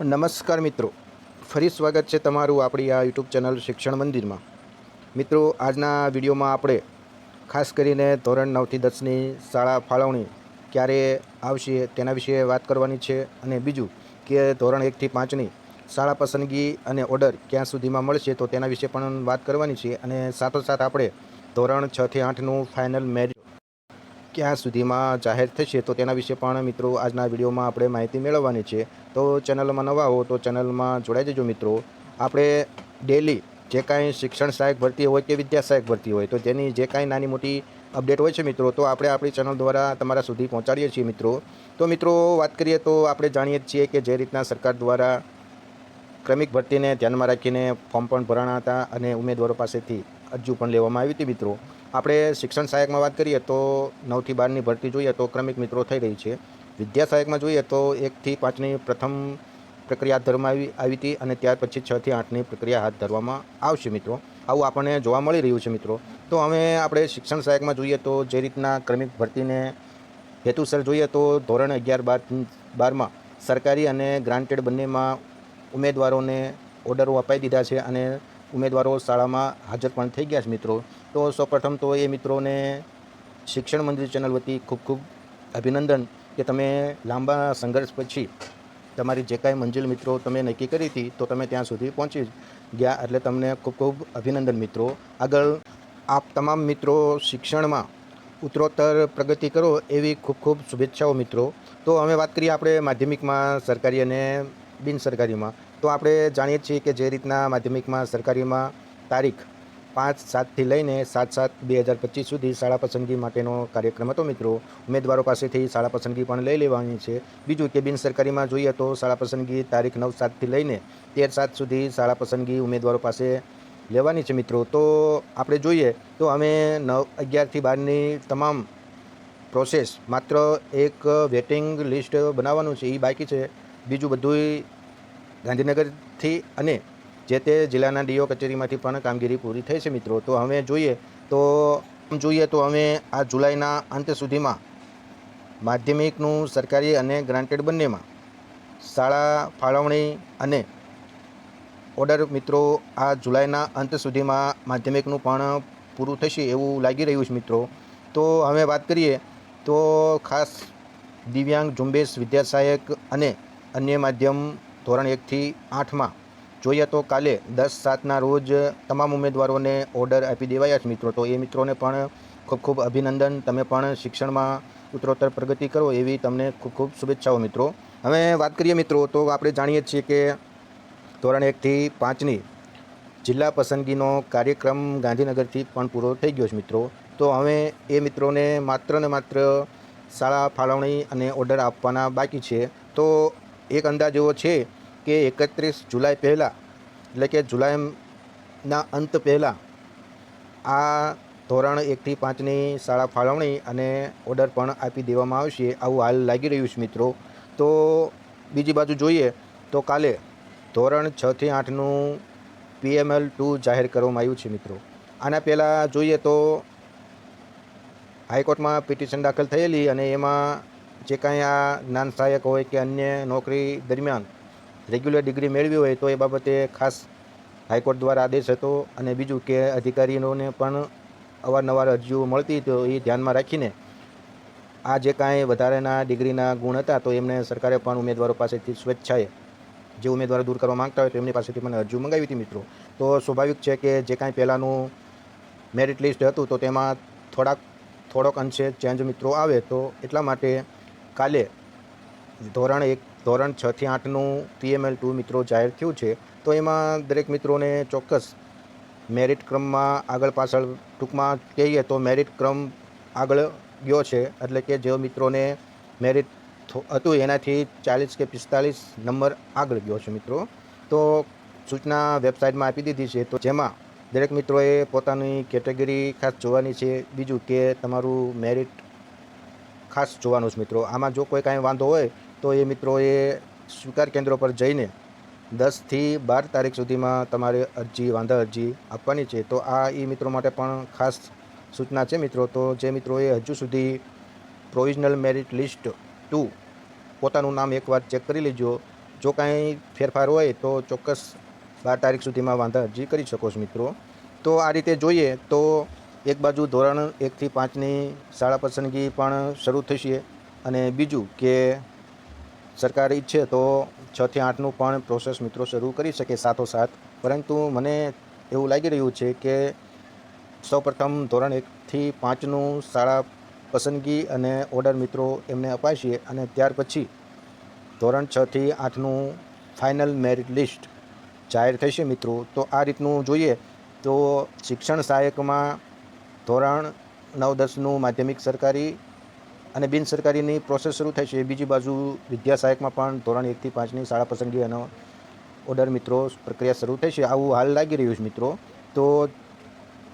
નમસ્કાર મિત્રો. ફરી સ્વાગત છે તમારું આપણી આ યુટ્યુબ ચેનલ શિક્ષણ મંદિરમાં. મિત્રો, આજના વિડીયોમાં આપણે ખાસ કરીને ધોરણ નવથી દસની શાળા ફાળવણી ક્યારે આવશે તેના વિશે વાત કરવાની છે અને બીજું કે ધોરણ એકથી પાંચની શાળા પસંદગી અને ઓર્ડર ક્યાં સુધીમાં મળશે તો તેના વિશે પણ વાત કરવાની છે અને સાથોસાથ આપણે ધોરણ છથી આઠનું ફાઇનલ મેરિટ ક્યાં સુધીમાં જાહેર થશે તો તેના વિશે પણ મિત્રો આજના વિડીયોમાં આપણે માહિતી મેળવવાની છે. તો ચેનલમાં નવા હો તો ચેનલમાં જોડાઈ જજો મિત્રો. આપણે ડેલી જે કાંઈ શિક્ષણ સહાયક ભરતી હોય કે વિદ્યા સહાયક ભરતી હોય તો તેની જે કાંઈ નાની મોટી અપડેટ હોય છે મિત્રો તો આપણે આપણી ચેનલ દ્વારા તમારા સુધી પહોંચાડીએ છીએ મિત્રો. તો મિત્રો વાત કરીએ તો આપણે જાણીએ છીએ કે જે રીતના સરકાર દ્વારા ક્રમિક ભરતીને ધ્યાનમાં રાખીને ફોર્મ પણ ભરાણા હતા અને ઉમેદવારો પાસેથી અરજી પણ લેવામાં આવી હતી મિત્રો. આપણે શિક્ષણ સહાયકમાં વાત કરીએ તો નવથી બારની ભરતી જોઈએ તો ક્રમિક મિત્રો થઈ રહી છે. વિદ્યા સહાયકમાં જોઈએ તો એકથી પાંચની પ્રથમ પ્રક્રિયા હાથ ધરવામાં આવી આવી હતી અને ત્યાર પછી છથી આઠની પ્રક્રિયા હાથ ધરવામાં આવશે મિત્રો. આવું આપણને જોવા મળી રહ્યું છે મિત્રો. તો હવે આપણે શિક્ષણ સહાયકમાં જોઈએ તો જે રીતના ક્રમિક ભરતીને હેતુસર જોઈએ તો ધોરણ અગિયાર બાર, બારમાં સરકારી અને ગ્રાન્ટેડ બંનેમાં ઉમેદવારોને ઓર્ડરો અપાઈ દીધા છે અને ઉમેદવારો શાળામાં હાજર પણ થઈ ગયા છે મિત્રો. તો સૌપ્રથમ તો એ મિત્રોને શિક્ષણ મંદિર ચેનલ વતી ખૂબ ખૂબ અભિનંદન કે તમે લાંબા સંઘર્ષ પછી તમારી જે કાંઈ મંજિલ મિત્રો તમે નક્કી કરી હતી, તો તમે ત્યાં સુધી પહોંચી ગયા એટલે તમને ખૂબ ખૂબ અભિનંદન મિત્રો. આગળ આપ તમામ મિત્રો શિક્ષણમાં ઉત્તરોત્તર પ્રગતિ કરો એવી ખૂબ ખૂબ શુભેચ્છાઓ મિત્રો. તો અમે વાત કરીએ આપણે માધ્યમિકમાં સરકારી અને બિન સરકારીમાં. તો આપણે જાણીએ છીએ કે જે રીતના માધ્યમિકમાં સરકારીમાં તારીખ પાંચ સાતથી લઈને સાત સાત બે હજાર પચીસ સુધી શાળા પસંદગી માટેનો કાર્યક્રમ હતો, મિત્રો. ઉમેદવારો પાસેથી શાળા પસંદગી પણ લઈ લેવાની છે. બીજું કે બિન સરકારીમાં જોઈએ તો શાળા પસંદગી તારીખ નવ સાતથી લઈને તેર સાત સુધી શાળા પસંદગી ઉમેદવારો પાસે લેવાની છે, મિત્રો. તો આપણે જોઈએ તો અમે નવ અગિયારથી બારની તમામ પ્રોસેસ માત્ર એક વેટિંગ લિસ્ટ બનાવવાનું છે એ બાકી છે. બીજું બધુંય ગાંધીનગરથી અને જે તે જિલ્લાના ડીઓ કચેરીમાંથી પણ કામગીરી પૂરી થઈ છે મિત્રો. તો હવે જોઈએ તો આમ જોઈએ તો અમે આ જુલાઈના અંત સુધીમાં માધ્યમિકનું સરકારી અને ગ્રાન્ટેડ બંનેમાં શાળા ફાળવણી અને ઓર્ડર મિત્રો આ જુલાઈના અંત સુધીમાં માધ્યમિકનું પણ પૂરું થશે એવું લાગી રહ્યું છે મિત્રો. તો હવે વાત કરીએ તો ખાસ દિવ્યાંગ ઝુંબેશ વિદ્યા સહાયક અને અન્ય માધ્યમ ધોરણ એકથી આઠમાં. જોઈએ તો કાલે દસ સાતના રોજ તમામ ઉમેદવારોને ઓર્ડર આપી દેવાયા છે મિત્રો. તો એ મિત્રોને પણ ખૂબ ખૂબ અભિનંદન. તમે પણ શિક્ષણમાં ઉત્તરોત્તર પ્રગતિ કરો એવી તમને ખૂબ ખૂબ શુભેચ્છાઓ મિત્રો. હવે વાત કરીએ મિત્રો, તો આપણે જાણીએ છીએ કે ધોરણ એકથી પાંચની જિલ્લા પસંદગીનો કાર્યક્રમ ગાંધીનગરથી પણ પૂરો થઈ ગયો છે મિત્રો. તો હવે એ મિત્રોને માત્ર ને માત્ર શાળા ફાળવણી અને ઓર્ડર આપવાના બાકી છે. તો એક અંદાજ એવો છે કે એકત્રીસ જુલાઈ પહેલાં, એટલે કે જુલાઈના અંત પહેલાં, આ ધોરણ એકથી પાંચની શાળા ફાળવણી અને ઓર્ડર પણ આપી દેવામાં આવશે. આવું હાલ લાગી રહ્યું છે મિત્રો. તો બીજી બાજુ જોઈએ તો કાલે ધોરણ છથી આઠનું પીએમએલ ટુ જાહેર કરવામાં આવ્યું છે મિત્રો. આના પહેલાં જોઈએ તો હાઈકોર્ટમાં પિટિશન દાખલ થયેલી અને એમાં જે કાંઈ આ જ્ઞાન સહાયક હોય કે અન્ય નોકરી દરમિયાન રેગ્યુલર ડિગ્રી મેળવી હોય તો એ બાબતે ખાસ હાઈકોર્ટ દ્વારા આદેશ હતો અને બીજું કે અધિકારીઓને પણ અવારનવાર અરજીઓ મળતી તો એ ધ્યાનમાં રાખીને આ જે કાંઈ વધારેના ડિગ્રીના ગુણ હતા તો એમને સરકારે પણ ઉમેદવારો પાસેથી સ્વેચ્છાએ જે ઉમેદવારો દૂર કરવા માંગતા હોય તો એમની પાસેથી મને અરજીઓ મંગાવી હતી મિત્રો. તો સ્વાભાવિક છે કે જે કાંઈ પહેલાંનું મેરિટ લિસ્ટ હતું તો તેમાં થોડાક થોડોક અંશે ચેન્જ મિત્રો આવે તો એટલા માટે કાલે ધોરણ એક, ધોરણ છથી આઠનું પીએમએલ ટુ મિત્રો જાહેર થયું છે, તો એમાં દરેક મિત્રોને ચોક્કસ મેરિટ ક્રમમાં આગળ પાછળ ટૂંકમાં કહીએ તો મેરિટ ક્રમ આગળ ગયો છે, એટલે કે જે મિત્રોને મેરિટ હતું એનાથી ચાલીસ કે પિસ્તાલીસ નંબર આગળ ગયો છે મિત્રો. તો સૂચના વેબસાઇટમાં આપી દીધી છે, તો જેમાં દરેક મિત્રોએ પોતાની કેટેગરી ખાસ જોવાની છે. બીજું કે તમારું મેરિટ ખાસ જોવાનું છે મિત્રો. આમાં જો કોઈ કાંઈ વાંધો હોય, તો એ મિત્રો એ સ્વીકાર કેન્દ્રો પર જઈને દસથી બાર તારીખ સુધીમાં તમારે અરજી, વાંધા અરજી આપવાની છે. તો આ એ મિત્રો માટે પણ ખાસ સૂચના છે મિત્રો. તો જે મિત્રોએ હજુ સુધી પ્રોવિઝનલ મેરિટ લિસ્ટ ટુ પોતાનું નામ એકવાર ચેક કરી લેજો. જો કાંઈ ફેરફાર હોય, તો ચોક્કસ બાર તારીખ સુધીમાં વાંધા અરજી કરી શકો છો મિત્રો. તો આ રીતે જોઈએ તો એક બાજુ ધોરણ એકથી પાંચની શાળા પસંદગી પણ શરૂ થશે અને બીજું કે સરકાર ઈચ્છે તો છથી આઠનું પણ પ્રોસેસ મિત્રો શરૂ કરી શકે સાથોસાથ. પરંતુ મને એવું લાગી રહ્યું છે કે સૌપ્રથમ ધોરણ એકથી પાંચનું શાળા પસંદગી અને ઓર્ડર મિત્રો એમને અપાશે અને ત્યાર પછી ધોરણ છથી આઠનું ફાઇનલ મેરિટ લિસ્ટ જાહેર થશે મિત્રો. તો આ રીતનું જોઈએ તો શિક્ષણ સહાયકમાં ધોરણ નવ દસનું માધ્યમિક સરકારી અને બિન સરકારીની પ્રોસેસ શરૂ થશે બીજી બાજુ વિદ્યા સહાયકમાં પણ ધોરણ એકથી પાંચની શાળા પસંદગી અને ઓર્ડર મિત્રો પ્રક્રિયા શરૂ થશે આવું હાલ લાગી રહ્યું છે મિત્રો. તો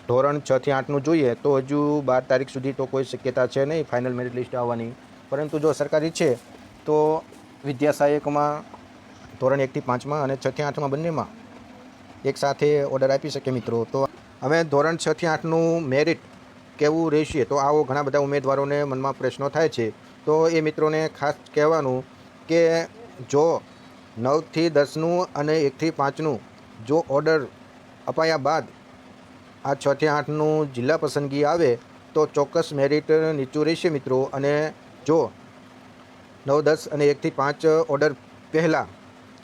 ધોરણ છથી આઠનું જોઈએ તો હજુ બાર તારીખ સુધી તો કોઈ શક્યતા છે નહીં ફાઇનલ મેરિટ લિસ્ટ આવવાની. પરંતુ જો સરકારી છે તો વિદ્યા સહાયકમાં ધોરણ એકથી પાંચમાં અને છથી આઠમાં બંનેમાં એક સાથે ઓર્ડર આપી શકે મિત્રો. તો હવે ધોરણ છથી આઠનું મેરિટ કેવું રહેશે? તો આવો ઘણા બધા ઉમેદવારોને મનમાં પ્રશ્નો થાય છે. તો એ મિત્રોને ખાસ કહેવાનું કે જો નવથી દસનું અને એકથી પાંચનું જો ઓર્ડર અપાયા બાદ આ છથી આઠનું જિલ્લા પસંદગી આવે, તો ચોક્કસ મેરિટ નીચું રહેશે મિત્રો. અને જો નવ, દસ અને એકથી પાંચ ઓર્ડર પહેલાં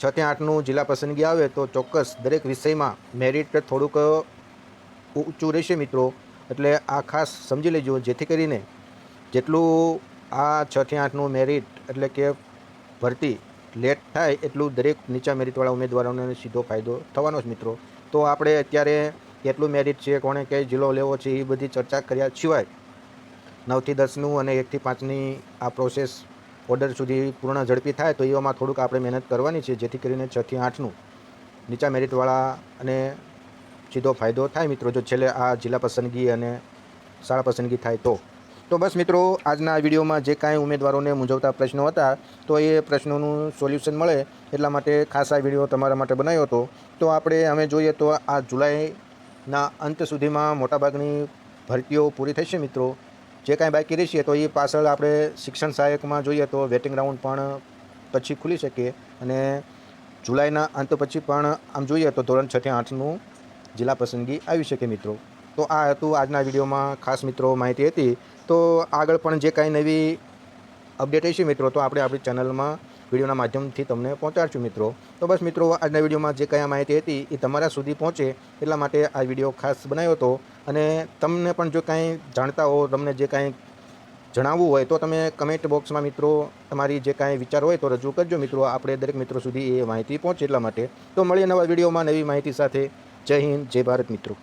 છથી આઠનું જિલ્લા પસંદગી આવે, તો ચોક્કસ દરેક વિષયમાં મેરિટ થોડુંક ઊંચું રહેશે મિત્રો. એટલે આ ખાસ સમજી લેજો, જેથી કરીને જેટલું આ છથી આઠનું મેરિટ એટલે કે ભરતી લેટ થાય એટલું દરેક નીચા મેરિટવાળા ઉમેદવારોને સીધો ફાયદો થવાનો જ મિત્રો. તો આપણે અત્યારે કેટલું મેરિટ છે, કોણે કઈ જિલ્લો લેવો છે, એ બધી ચર્ચા કર્યા સિવાય નવથી દસનું અને એકથી પાંચની આ પ્રોસેસ ઓર્ડર સુધી પૂર્ણ ઝડપી થાય, તો એવામાં થોડુંક આપણે મહેનત કરવાની છે, જેથી કરીને છથી આઠનું નીચા મેરિટવાળા અને સીધો ફાયદો થાય મિત્રો, જો છેલ્લે આ જિલ્લા પસંદગી અને શાળા પસંદગી થાય તો. તો બસ મિત્રો, આજના વિડીયોમાં જે કાંઈ ઉમેદવારોને મૂંઝવતા પ્રશ્નો હતા, તો એ પ્રશ્નોનું સોલ્યુશન મળે એટલા માટે ખાસ આ વીડિયો તમારા માટે બનાવ્યો હતો. તો આપણે અમે જોઈએ તો આ જુલાઈના અંત સુધીમાં મોટાભાગની ભરતીઓ પૂરી થશે મિત્રો. જે કાંઈ બાકી રહેશે તો એ પાછળ આપણે શિક્ષણ સહાયકમાં જોઈએ તો વેટિંગ રાઉન્ડ પણ પછી ખુલી શકે અને જુલાઈના અંત પછી પણ આમ જોઈએ તો ધોરણ છથી આઠનું જિલ્લા પસંદગી આવી શકે મિત્રો. તો આ હતું આજના વિડીયોમાં ખાસ મિત્રો માહિતી હતી. તો આગળ પણ જે કાંઈ નવી અપડેટ હશે મિત્રો, તો આપણે આપણી ચેનલમાં વિડીયોના માધ્યમથી તમને પહોંચાડશું મિત્રો. તો બસ મિત્રો, આજના વિડીયોમાં જે કાંઈ માહિતી હતી એ તમારા સુધી પહોંચે એટલા માટે આ વીડિયો ખાસ બનાવ્યો હતો. અને તમને પણ જો કાંઈ જાણતા હો, તમને જે કાંઈ જણાવવું હોય, તો તમે કમેન્ટ બોક્સમાં મિત્રો તમારી જે કાંઈ વિચાર હોય તો રજૂ કરજો મિત્રો. આપણે દરેક મિત્રો સુધી એ માહિતી પહોંચે એટલા માટે. તો મળીએ નવા વિડીયોમાં નવી માહિતી સાથે. જય હિન્દ જય ભારત મિત્રો.